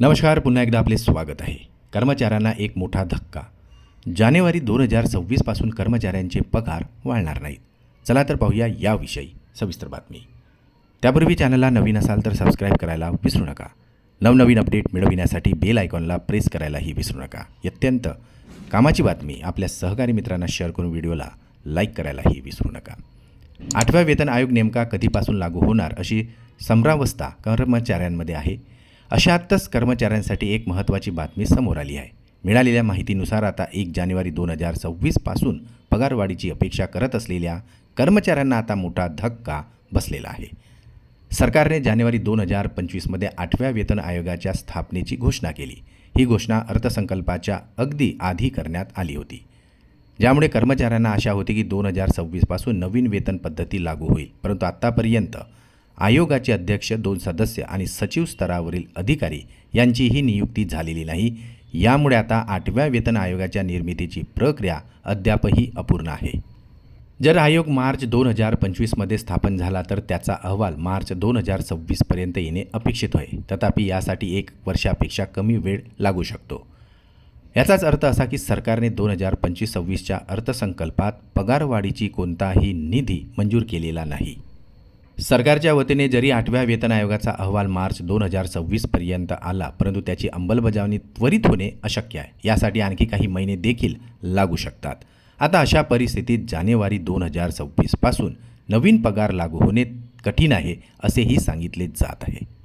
नमस्कार पुन्हा एकदा आपले स्वागत आहे. कर्मचाऱ्यांना एक मोठा धक्का. जानेवारी दोन हजार सव्वीसपासून कर्मचाऱ्यांचे पगार वाढणार नाहीत. चला तर पाहूया याविषयी सविस्तर बातमी. त्यापूर्वी चॅनलला नवीन असाल तर सबस्क्राईब करायला विसरू नका. नवनवीन अपडेट मिळविण्यासाठी बेल आयकॉनला प्रेस करायलाही विसरू नका. अत्यंत कामाची बातमी आपल्या सहकारी मित्रांना शेअर करून व्हिडिओला लाईक करायलाही विसरू नका. आठव्या वेतन आयोग नेमका कधीपासून लागू होणार अशी संभ्रावस्था कर्मचाऱ्यांमध्ये आहे. अशातच कर्मचाऱ्यांसाठी एक महत्त्वाची बातमी समोर आली आहे. मिळालेल्या माहितीनुसार आता एक जानेवारी दोन हजार सव्वीसपासून पगारवाढीची अपेक्षा करत असलेल्या कर्मचाऱ्यांना आता मोठा धक्का बसलेला आहे. सरकारने जानेवारी दोन हजार पंचवीसमध्ये आठव्या वेतन आयोगाच्या स्थापनेची घोषणा केली. ही घोषणा अर्थसंकल्पाच्या अगदी आधी करण्यात आली होती. ज्यामुळे कर्मचाऱ्यांना आशा होती की दोन हजार सव्वीसपासून नवीन वेतन पद्धती लागू होईल. परंतु आत्तापर्यंत आयोगाचे अध्यक्ष दोन सदस्य आणि सचिव स्तरावरील अधिकारी यांचीही नियुक्ती झालेली नाही. यामुळे आता आठव्या वेतन आयोगाच्या निर्मितीची प्रक्रिया अद्यापही अपूर्ण आहे. जर आयोग मार्च दोन हजार पंचवीसमध्ये स्थापन झाला तर त्याचा अहवाल मार्च दोन हजार सव्वीसपर्यंत येणे अपेक्षित आहे. तथापि यासाठी एक वर्षापेक्षा कमी वेळ लागू शकतो. याचाच अर्थ असा की सरकारने दोन हजार पंचवीस सव्वीसच्या अर्थसंकल्पात पगारवाढीची कोणताही निधी मंजूर केलेला नाही. सरकारच्या वतीने जरी आठव्या वेतन आयोगाचा अहवाल मार्च दोन हजार सव्वीसपर्यंत आला परंतु त्याची अंमलबजावणी त्वरित होणे अशक्य आहे. यासाठी आणखी काही महिने देखील लागू शकतात. आता अशा परिस्थितीत जानेवारी दोन हजार सव्वीसपासून नवीन पगार लागू होणे कठीण आहे असेही सांगितले जात आहे.